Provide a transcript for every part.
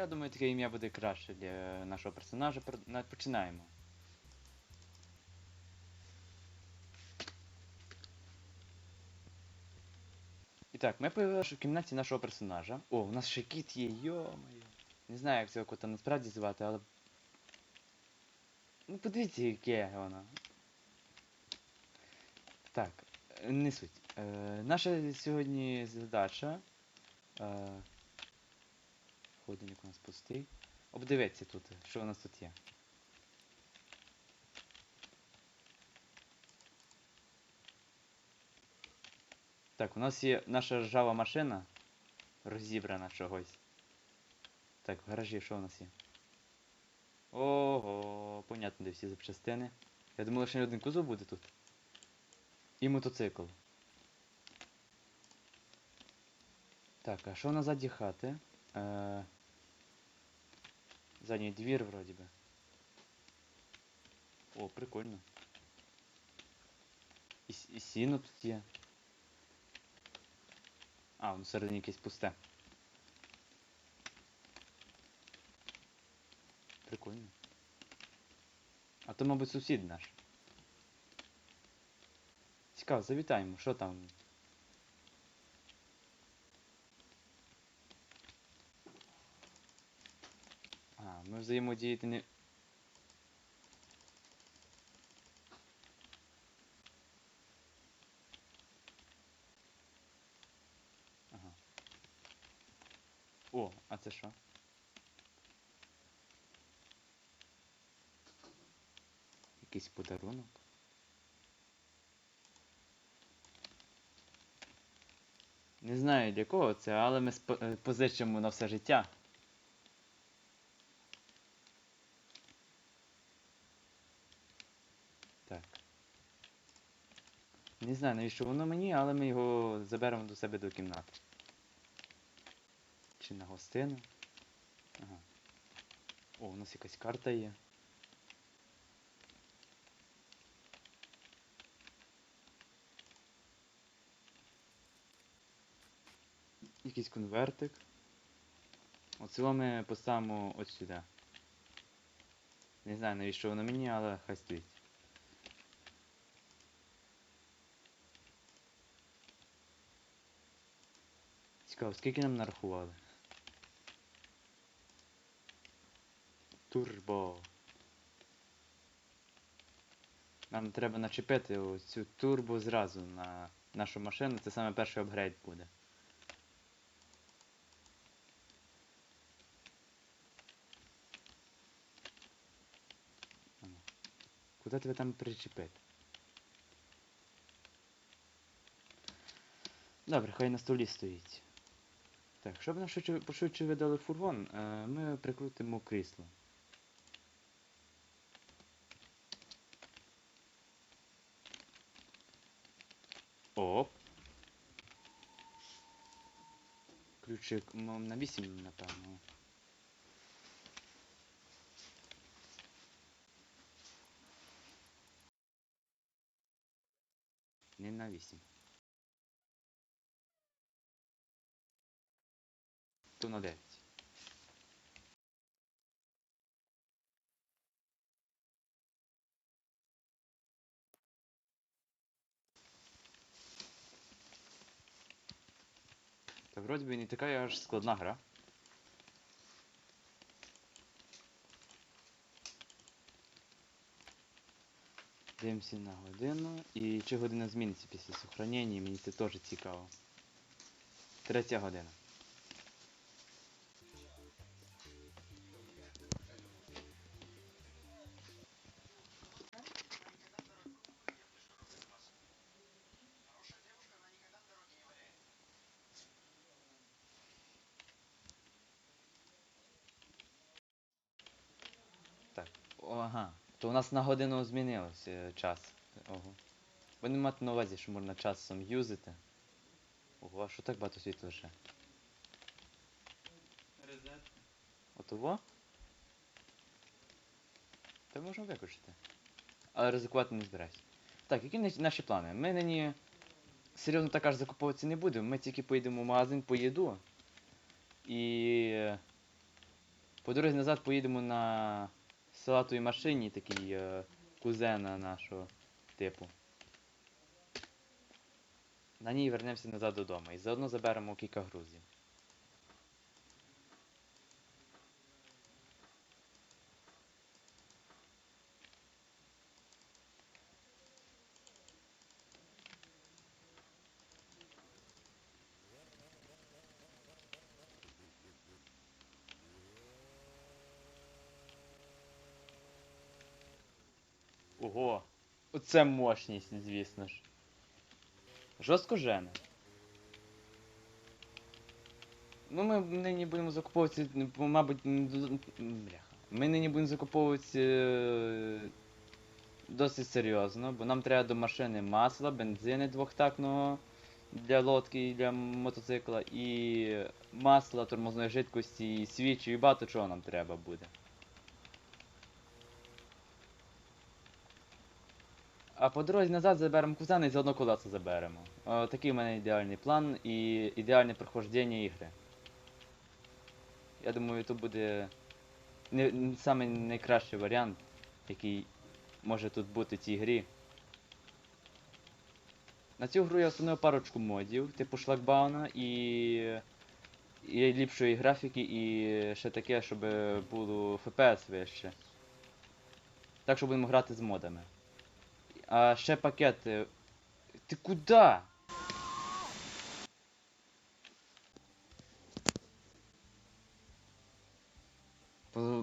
Я думаю, таке ім'я буде краще для нашого персонажа. Починаємо. І так, ми появилися в кімнаті нашого персонажа. О, у нас ще кіт є, йо-моє. Не знаю, як цього кота насправді звати, але. Ну подивіться, яке воно. Так, не суть. Е, наша сьогодні задача. Е, Холодильник у нас пустий. Обдивіться тут, що у нас тут є. Так, у нас є наша ржава машина. Розібрана чогось. Так, в гаражі що у нас є? Ого, понятно, де всі запчастини. Я думав, лише один кузов буде тут. І мотоцикл. Так, а що на заді хати? Е... Задній двір вроді би. О, прикольно. С- і сіно тут є. А, воно всередині якесь пусте. Прикольно. А то, мабуть, сусід наш. Цікаво, завітаємо, що там? А, ми взаємодіяти не. Ага. О, а це що? Якийсь подарунок. Не знаю для кого це, але ми позичимо на все життя. Не знаю, навіщо воно мені, але ми його заберемо до себе до кімнати. Чи на гостину. Ага. О, у нас якась карта є. Якийсь конвертик. Оцього ми поставимо от сюди. Не знаю навіщо воно мені, але хай стоїть. Цікаво, скільки нам нарахували? Турбо. Нам треба начепити оцю турбо зразу на нашу машину. Це саме перший апгрейд буде. Куди тебе там причепити? Добре, хай на столі стоїть. Так, щоб нам швидше, пошвидше видали фургон, е, ми прикрутимо крісло. Оп. Ключик ну, на 8, напевно. Не на 8. То на 9. Та вроді би не така аж складна гра. Дивимося на годину. І чи година зміниться після сохранення, мені це теж цікаво. Третя година. Нас на годину змінилося е, час. Ого. Будемо мати на увазі, що можна часом юзати. Ого, а що так багато світла лише? Резет. Отого? Та можна виключити. Але ризикувати не збираюсь. Так, які наші плани? Ми нині серйозно так аж закуповуватися не будемо. Ми тільки поїдемо в магазин по їду. І. е, По дорозі назад поїдемо на салатовій машині, такій е, кузена нашого типу. На ній вернемося назад додому і заодно заберемо кілька грузів. Ого! Оце мощність, звісно ж. Жорстко жене. Ну, ми нині будемо закуповуватися, м, мабуть, бляха. Ми нині будемо закуповуватися е, досить серйозно, бо нам треба до машини масла, бензини двохтактного для лодки і для мотоцикла, і масла, тормозної жидкості, і свічі, і багато чого нам треба буде. А по дорозі назад заберемо кузена і заодно колеса заберемо. О, такий у мене ідеальний план і ідеальне проходження ігри. Я думаю, то буде не, н- самий найкращий варіант, який може тут бути в цій грі. На цю гру я встановив парочку модів, типу шлагбауна і, і ліпшої графіки, і ще таке, щоб було FPS вище. Так що будемо грати з модами. А ще пакети. Ти куди?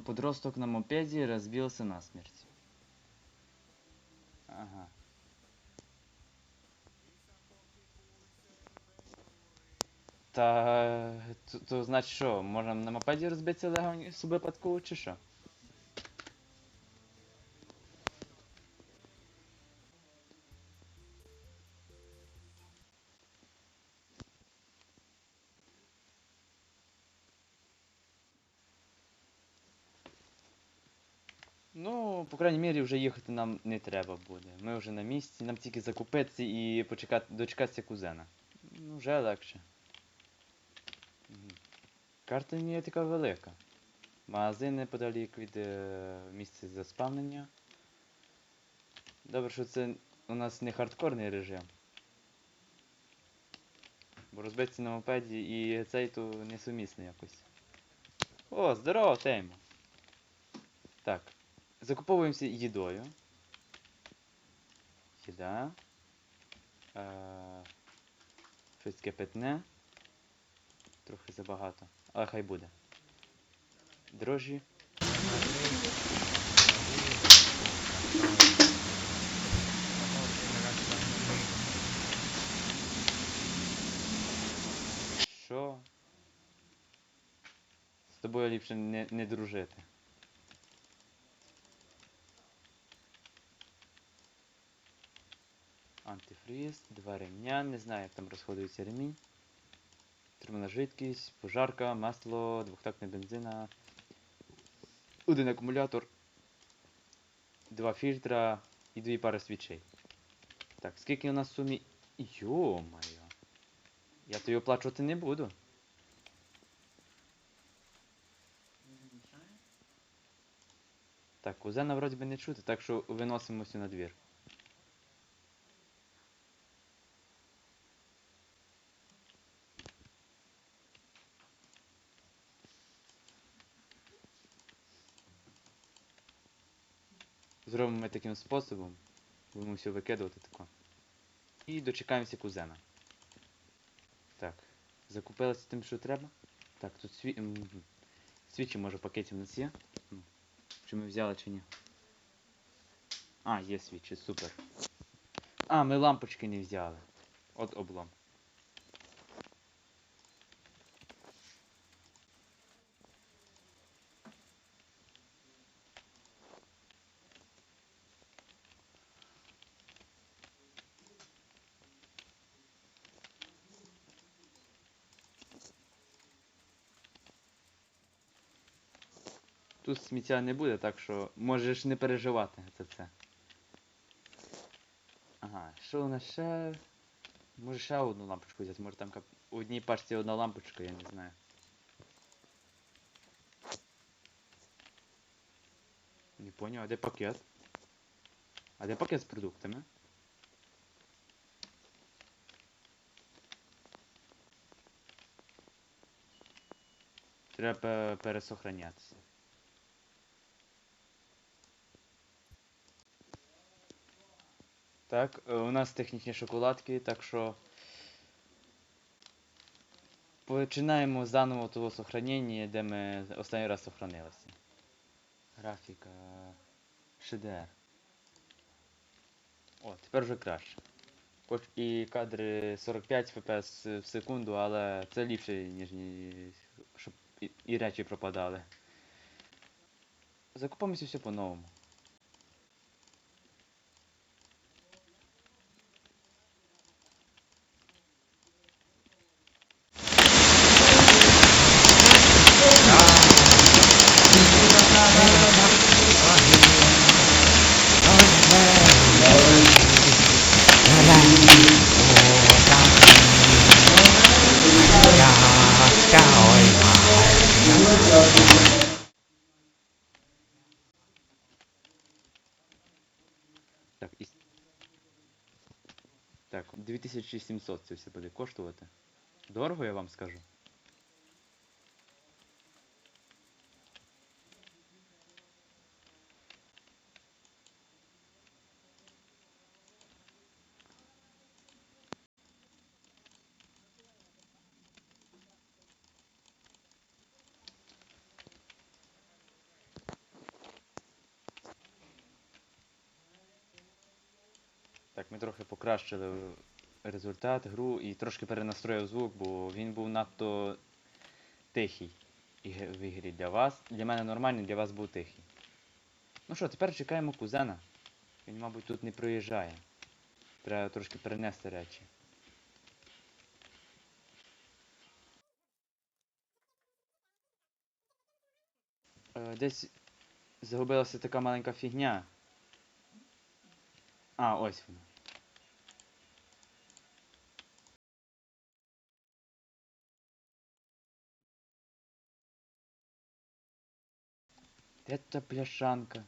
Подросток на мопеде разбился насмерть. Ага. Та то, то значить що, можемо на мопеді розбитися легонь з випадку, чи що? По крайній мірі, вже їхати нам не треба буде. Ми вже на місці, нам тільки закупитися і почекати, дочекатися кузена. Ну, вже легше. Карта не є така велика. Магазин неподалік від е, місця заспавнення. Добре, що це у нас не хардкорний режим. Бо розбитися на мопеді і цей то несумісно якось. О, здорово, Теймо! Так. Закуповуємося їдою. Їда. Е, щось таке питне. Трохи забагато. Але хай буде. Дрожжі. Що? З тобою ліпше не, не дружити. Антифриз, два ремня, не знаю, як там розходується ремінь. Тримана жидкість, пожарка, масло, двохтактна бензина, один акумулятор, два фільтра і дві пари свічей. Так, скільки у нас в сумі. Йо-моє. Я тобі оплачувати не буду. Так, кузена вроді би не чути, так що виносимося на двір. Зробимо ми таким способом. Будемо все викидувати тако. І дочекаємося кузена. Так. Закупилися тим, що треба. Так, тут сві... свічі, може, в пакеті в нас є. Чи ми взяли, чи ні? А, є свічі, супер. А, ми лампочки не взяли. От облом. Тут сміття не буде, так що можеш не переживати за це. Ага, що у нас ще? Може ще одну лампочку взяти, може там у одній пачці одна лампочка, я не знаю. Не поняв, а де пакет? А де пакет з продуктами? Треба пе- пересохранятися. Так, е, у нас технічні шоколадки, так що починаємо заново того сохранення, де ми останній раз сохранилися. Графіка HDR. О, тепер вже краще. Хоч і кадри 45 fps в секунду, але це ліпше, ніж ні- щоб і речі пропадали. Закупимося все по-новому. 2700 це все буде коштувати. Дорого, я вам скажу. Так, ми трохи покращили результат, гру і трошки перенастроїв звук, бо він був надто тихий в ігрі для вас. Для мене нормальний, для вас був тихий. Ну що, тепер чекаємо кузена. Він, мабуть, тут не проїжджає. Треба трошки перенести речі. Е, Десь загубилася така маленька фігня. А, ось вона. Де та пляшанка?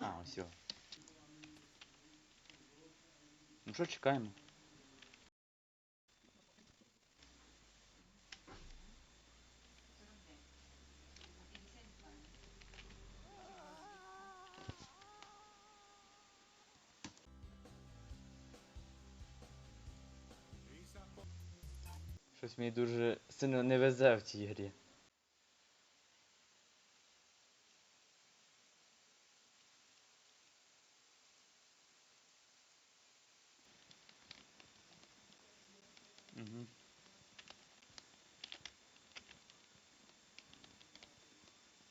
А, ось. його. Ну що, чекаємо? Мені дуже сильно не везе в цій грі.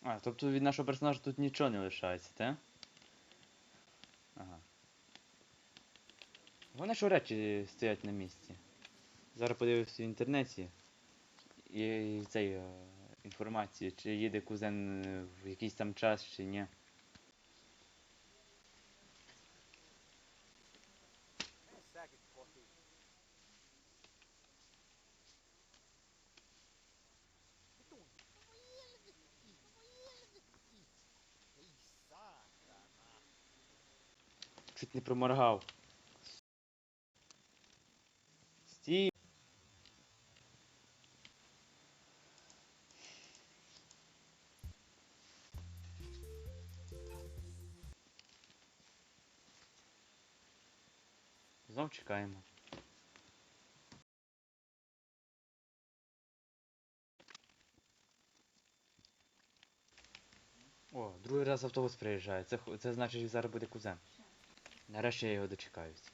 А, тобто від нашого персонажа тут нічого не лишається, те? Ага. Вони що речі стоять на місці. Зараз подивився в інтернеті і цей е, інформацію, чи їде кузен е, в якийсь там час, чи ні. Чуть не проморгав. Знов чекаємо. О, другий раз автобус приїжджає. Це, це значить, що зараз буде кузен. Нарешті я його дочекаюсь.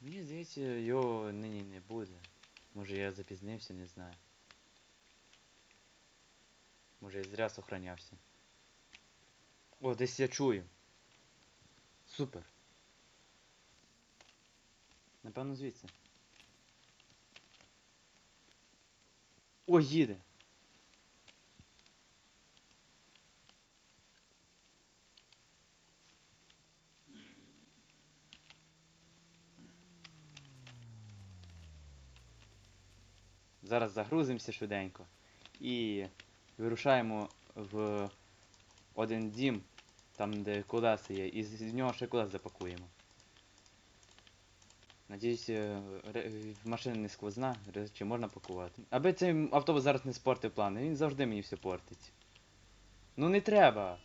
Мені здається, його нині не буде. Може я запізнився, не знаю. Може я зря сохранявся. О, десь я чую. Супер. Напевно, звідси. О, їде. Зараз загрузимося швиденько і вирушаємо в один дім, там де колеса є, і з нього ще колес запакуємо. Надіюсь, е, машина не сквозна, речі можна пакувати. Аби цей автобус зараз не спортив плани, він завжди мені все портить. Ну не треба.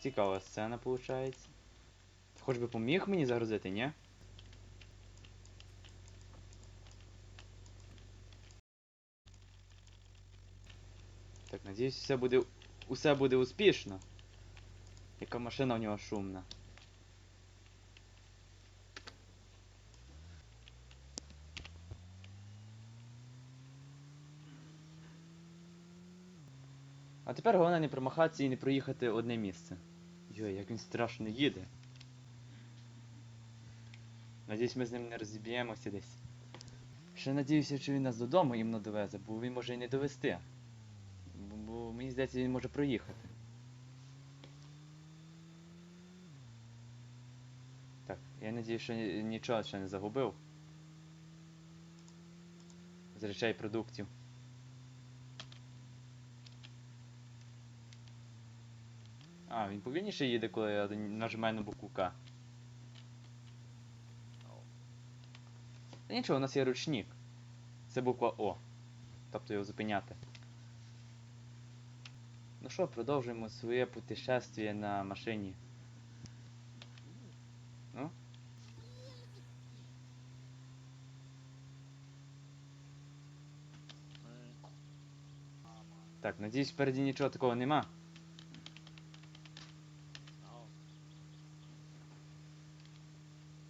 Цікава сцена виходить. Хоч би поміг мені загрузити, ні? Надіюсь, все буде. Усе буде успішно. Яка машина в нього шумна. А тепер головне не промахатися і не проїхати одне місце. Йой, як він страшно їде. Надіюсь, ми з ним не розіб'ємося десь. Ще надіюся, що він нас додому іменно довезе, бо він може і не довести. Мені здається, він може проїхати. Так, я надію, що нічого ще не загубив. З речей продуктів. А, він повільніше їде, коли я нажимаю на букву К. Та нічого, у нас є ручник. Це буква О. Тобто його зупиняти. Ну що, продовжуємо своє путешествие на машині. Ну? Так, надіюсь, впереді нічого такого нема.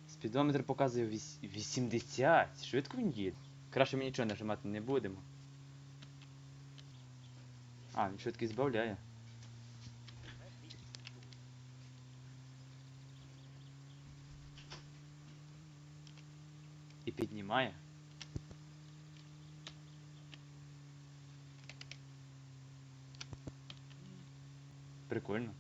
Спідометр показує віс- 80. Швидко він їде. Краще ми нічого нажимати не будемо. А, він швидкість збавляє. І піднімає. Прикольно.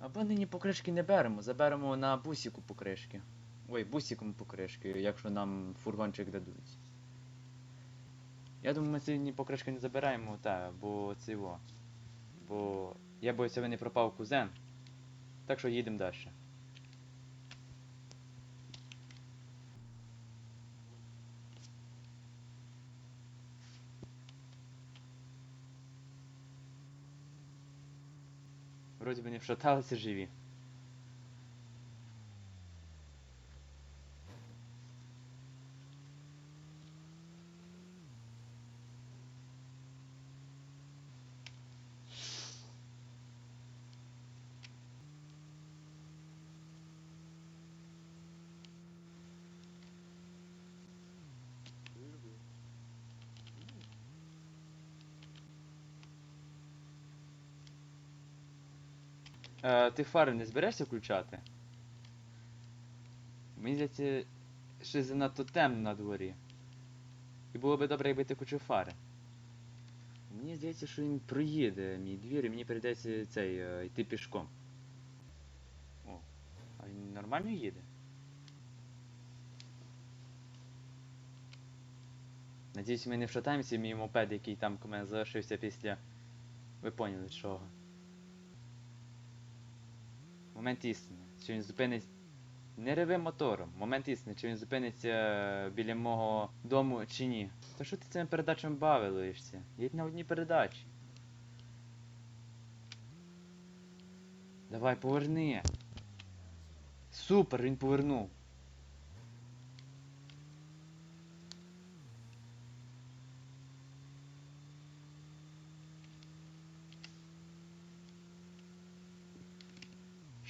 Або нині покришки не беремо, заберемо на бусіку покришки. Ой, бусіком покришки, якщо нам фургончик дадуть. Я думаю, ми сьогодні покришки не забираємо, та, бо це його. Бо я боюся, ви не пропав кузен. Так що їдемо далі. Вроді би не вшаталися живі. Е, ти фари не зберешся включати? Мені здається, що занадто темно на дворі. І було би добре, якби ти включив фари. Мені здається, що він проїде мій двір і мені прийдеться цей е, йти пішком. О, а він нормально їде? Надіюсь, ми не вшатаємося мій мопед, який там у мене залишився після. Ви поняли чого. Момент істини. Чи він зупинить. Не реви мотором. Момент істини, чи він зупиниться біля мого дому чи ні. Та що ти цими передачами бавилуєшся? Їдь на одній передачі. Давай, поверни. Супер, він повернув.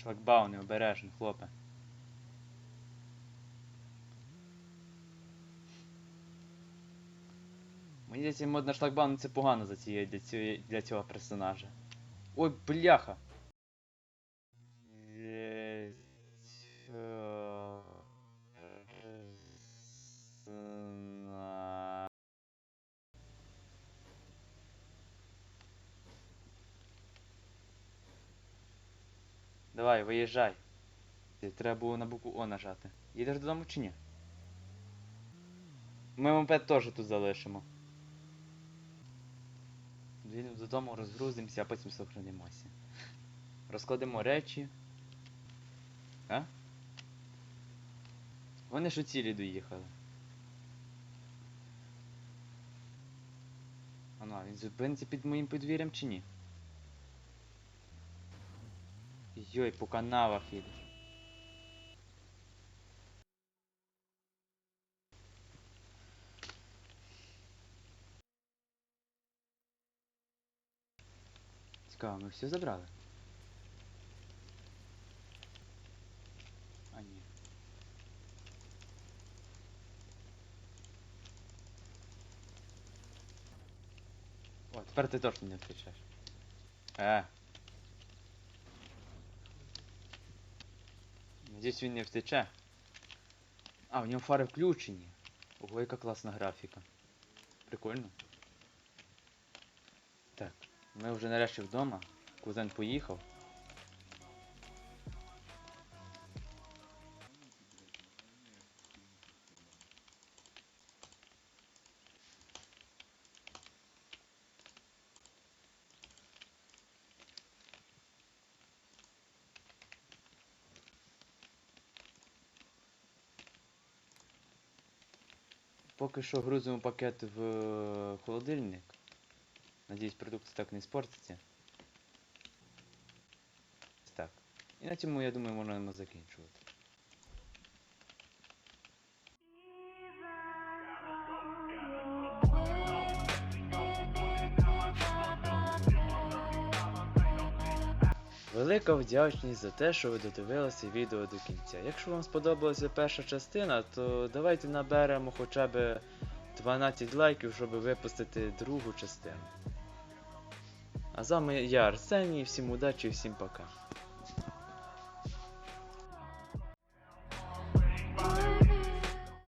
Шлагбауни, обережно, хлопе. Мені здається, мод на шлагбаун це погано за цієї, для, цієї, для цього персонажа. Ой, бляха! Давай, виїжджай. Ти- Треба було на букву О нажати. Їдеш додому чи ні? Ми мопед теж тут залишимо. Їдемо додому, розгрузимося, а потім сохранимося. Розкладемо речі. А? Вони ж у цілі доїхали. А ну, а він зупиниться під моїм подвір'ям чи ні? Йой, по канавах їдеш. Цікаво, ми все забрали? А ні. О, тепер ти точно не втечеш. Е. Надіюсь він не втече. А, в нього фари включені. Ого, яка класна графіка. Прикольно. Так, ми вже нарешті вдома. Кузен поїхав. Поки що грузимо пакет в е, холодильник. Надіюсь, продукти так не спортиться. Так. І на цьому, я думаю, можна закінчувати. Велика вдячність за те, що ви додивилися відео до кінця. Якщо вам сподобалася перша частина, то давайте наберемо хоча б 12 лайків, щоб випустити другу частину. А з вами я Арсеній, всім удачі і всім пока.